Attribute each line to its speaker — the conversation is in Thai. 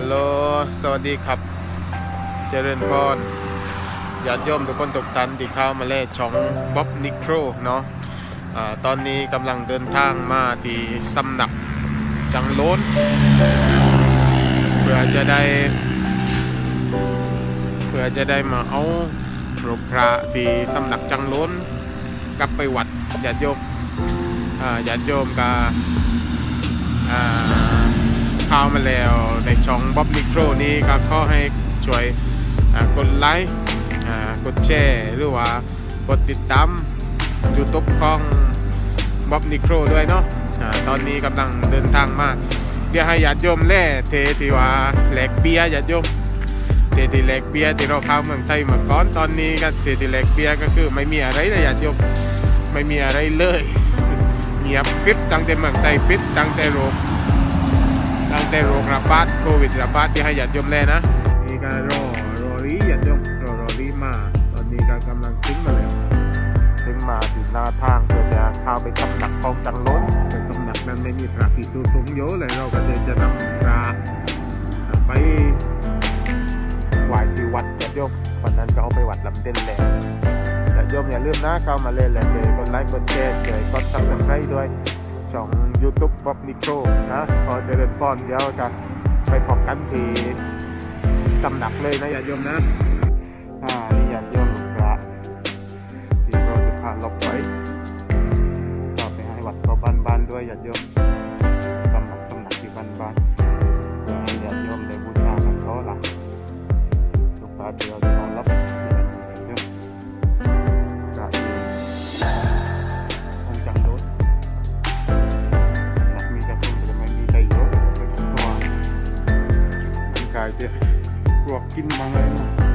Speaker 1: ฮัลโหล สวัสดีครับ เจริญพรญาติโยมทุกคนทุกท่านที่เข้ามาเล่ช่องบ๊อบนิโครเนาะอ่าตอนนี้กำลังเดินทางมาที่สำนักจังโล้นเพื่อจะได้ เพื่อจะได้มาเอารูปพระที่สำนักจังโล้นกลับไปวัดญาติโยมอ่าญาติโยมกับอ่า ข้ามาแล้วในช่องบ๊อบนิโครนี้ก็ขอให้ช่วยกดไลค์กดแชร์หรือว่ากดติดตาม YouTube ของบ๊อบนิโครด้วยเนาะอ่าตอนนี้กำลังเดินทางมาเดี๋ยวให้ญาติโยมแล่เททีว่าแหลกเบียญาติโยมเททีแหลกเบียที่เราเข้าเมืองไทยเมื่อก่อนตอนนี้ก็เททีแหลกเบียก็คือไม่มีอะไรเลยญาติโยมไม่มีอะไรเลยเงียบกริบตั้งแต่เมืองไทยปิดตั้งแต่โรค ตั้งแต่โรคระบาดโควิดระบาดที่ให้หยัดยมแลนะนี่ก็รอรอรีหยัดยมรอรอรีมา ตอนนี้ก็กำลังขึ้นมาแล้วขึ้นมาถึงหน้าทางเพื่อจะเข้าไปตำหนักของจังโล้นแต่ตำหนักนั้นไม่มีพระภิกษุสงฆ์เยอะเลยเราก็เลยจะนำพระไปไหว้ที่วัดหยัดยมวันนั้นก็เอาไปวัดลำเด่นแล้วหยัดยมอย่าลืมนะเข้ามาเล่นแหละเจอกดไลค์กดแชร์เจอกดซับสไครต์ด้วย ช่อง YouTube บ๊อบนิโครนะพอเจริญพรเดี๋ยวจะไปพบกันที่ตำหนักเลยนะอย่าโยมนะอ่านี่อย่าโยมลูกพระที่เราจะพาลบไว้ก็ไปให้วัดเขาบ้านบานๆด้วยอย่าโยมตำหนักตำหนักที่บานบ้านๆ อะเ